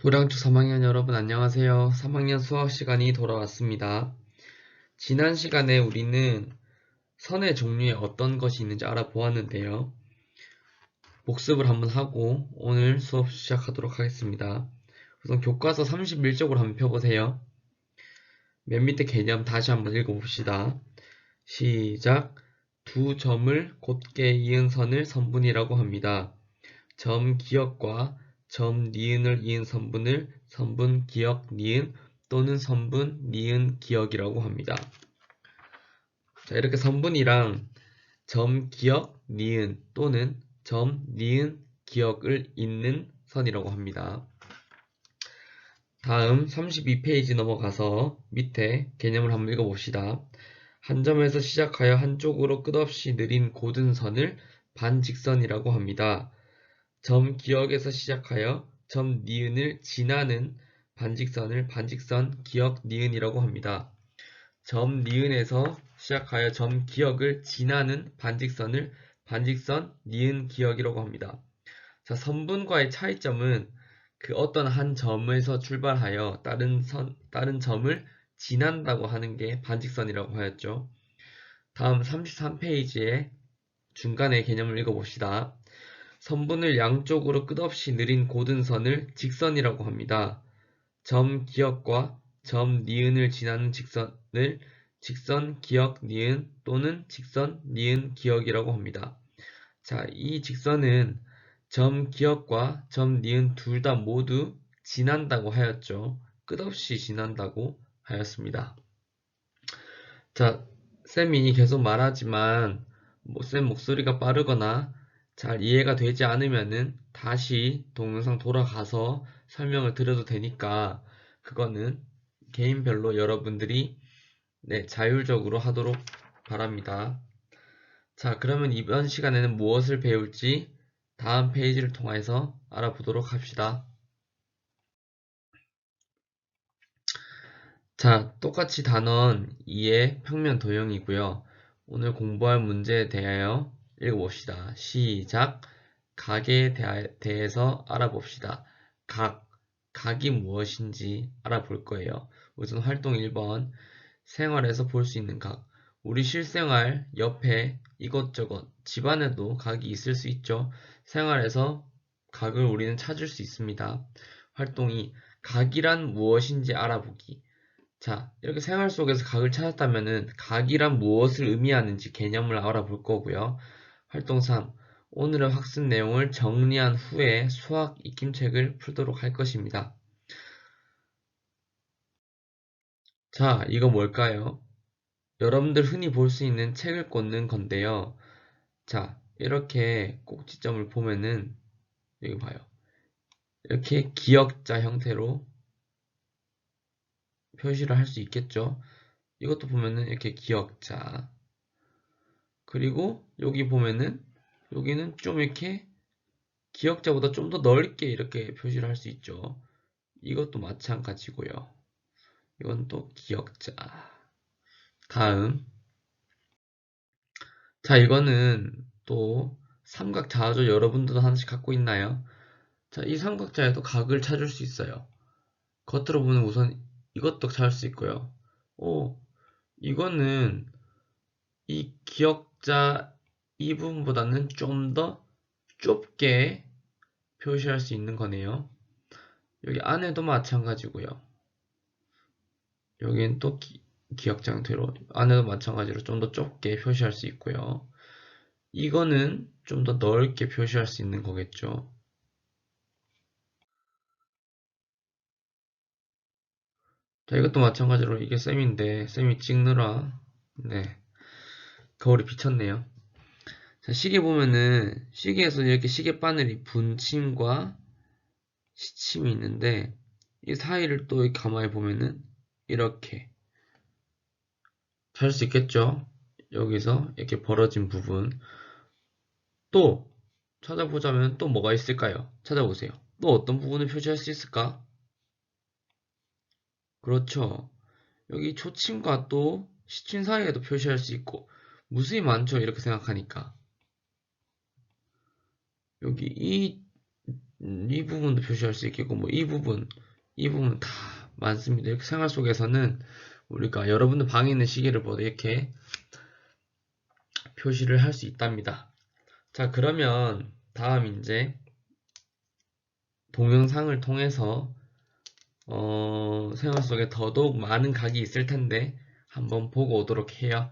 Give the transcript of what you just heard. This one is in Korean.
도량초 3학년 여러분 안녕하세요. 3학년 수학 시간이 돌아왔습니다. 지난 시간에 우리는 선의 종류에 어떤 것이 있는지 알아보았는데요. 복습을 한번 하고 오늘 수업 시작하도록 하겠습니다. 우선 교과서 31쪽으로 한번 펴보세요. 맨 밑에 개념 다시 한번 읽어봅시다. 시작! 두 점을 곧게 이은 선을 선분이라고 합니다. 점 기역과 점 니은을 이은 선분을 선분 기역 니은 또는 선분 니은 기역이라고 합니다. 자, 이렇게 선분이랑 점 기역 니은 또는 점 니은 기역을 잇는 선이라고 합니다. 다음 32페이지 넘어가서 밑에 개념을 한번 읽어봅시다. 한 점에서 시작하여 한쪽으로 끝없이 느린 고든 선을 반직선이라고 합니다. 점 기역에서 시작하여 점 니은을 지나는 반직선을 반직선 기역 니은이라고 합니다. 점 니은에서 시작하여 점 기역을 지나는 반직선을 반직선 니은 기역이라고 합니다. 자, 선분과의 차이점은 그 어떤 한 점에서 출발하여 다른 선, 다른 점을 지난다고 하는 게 반직선이라고 하였죠. 다음 33페이지에 중간에 개념을 읽어봅시다. 선분을 양쪽으로 끝없이 느린 고든 선을 직선이라고 합니다. 점 기역과 점 니은을 지나는 직선을 직선 기역 니은 또는 직선 니은 기역이라고 합니다. 자, 이 직선은 점 기역과 점 니은 둘 다 모두 지난다고 하였죠. 끝없이 지난다고 하였습니다. 자, 쌤이 계속 말하지만 뭐 쌤 목소리가 빠르거나 잘 이해가 되지 않으면은 다시 동영상 돌아가서 설명을 드려도 되니까 그거는 개인별로 여러분들이 네, 자율적으로 하도록 바랍니다. 자, 그러면 이번 시간에는 무엇을 배울지 다음 페이지를 통해서 알아보도록 합시다. 자, 똑같이 단원 2의 평면 도형이고요. 오늘 공부할 문제에 대하여 읽어봅시다. 시작! 각에 대해서 알아봅시다. 각, 각이 무엇인지 알아볼 거예요. 우선 활동 1번, 생활에서 볼 수 있는 각. 우리 실생활 옆에 이것저것 집안에도 각이 있을 수 있죠. 생활에서 각을 우리는 찾을 수 있습니다. 활동 2, 각이란 무엇인지 알아보기. 자, 이렇게 생활 속에서 각을 찾았다면은 각이란 무엇을 의미하는지 개념을 알아볼 거고요. 활동 3. 오늘의 학습 내용을 정리한 후에 수학 익힘책을 풀도록 할 것입니다. 자, 이거 뭘까요? 여러분들 흔히 볼 수 있는 책을 꽂는 건데요. 자, 이렇게 꼭지점을 보면은 여기 봐요. 이렇게 기역자 형태로 표시를 할 수 있겠죠. 이것도 보면은 이렇게 기역자 그리고 여기 보면은 여기는 좀 이렇게 기역자보다 좀 더 넓게 이렇게 표시를 할 수 있죠. 이것도 마찬가지고요. 이건 또 기역자. 다음. 자, 이거는 또 삼각자죠. 여러분들도 하나씩 갖고 있나요? 자, 이 삼각자에도 각을 찾을 수 있어요. 겉으로 보면 우선 이것도 찾을 수 있고요. 오, 이거는 이 기억 자 이 부분보다는 좀 더 좁게 표시할 수 있는 거네요. 여기 안에도 마찬가지고요. 여기는 또 기, 기억자 형태로 안에도 마찬가지로 좀 더 좁게 표시할 수 있고요. 이거는 좀 더 넓게 표시할 수 있는 거겠죠. 자, 이것도 마찬가지로 이게 쌤인데 쌤이 찍느라 네 거울이 비쳤네요. 자, 시계 보면은 시계에서 이렇게 시계 바늘이 분침과 시침이 있는데 이 사이를 또 가만히 보면은 이렇게 잘 수 있겠죠? 여기서 이렇게 벌어진 부분 또 찾아보자면 또 뭐가 있을까요? 찾아보세요. 또 어떤 부분을 표시할 수 있을까? 그렇죠. 여기 초침과 또 시침 사이에도 표시할 수 있고 무수히 많죠. 이렇게 생각하니까. 여기 이 음, 이 부분도 표시할 수 있겠고, 뭐, 이 부분, 이 부분 다 많습니다. 이렇게 생활 속에서는 우리가 여러분들 방에 있는 시계를 보도 이렇게 표시를 할 수 있답니다. 자, 그러면 다음 이제 동영상을 통해서 어, 생활 속에 더더욱 많은 각이 있을 텐데 한번 보고 오도록 해요.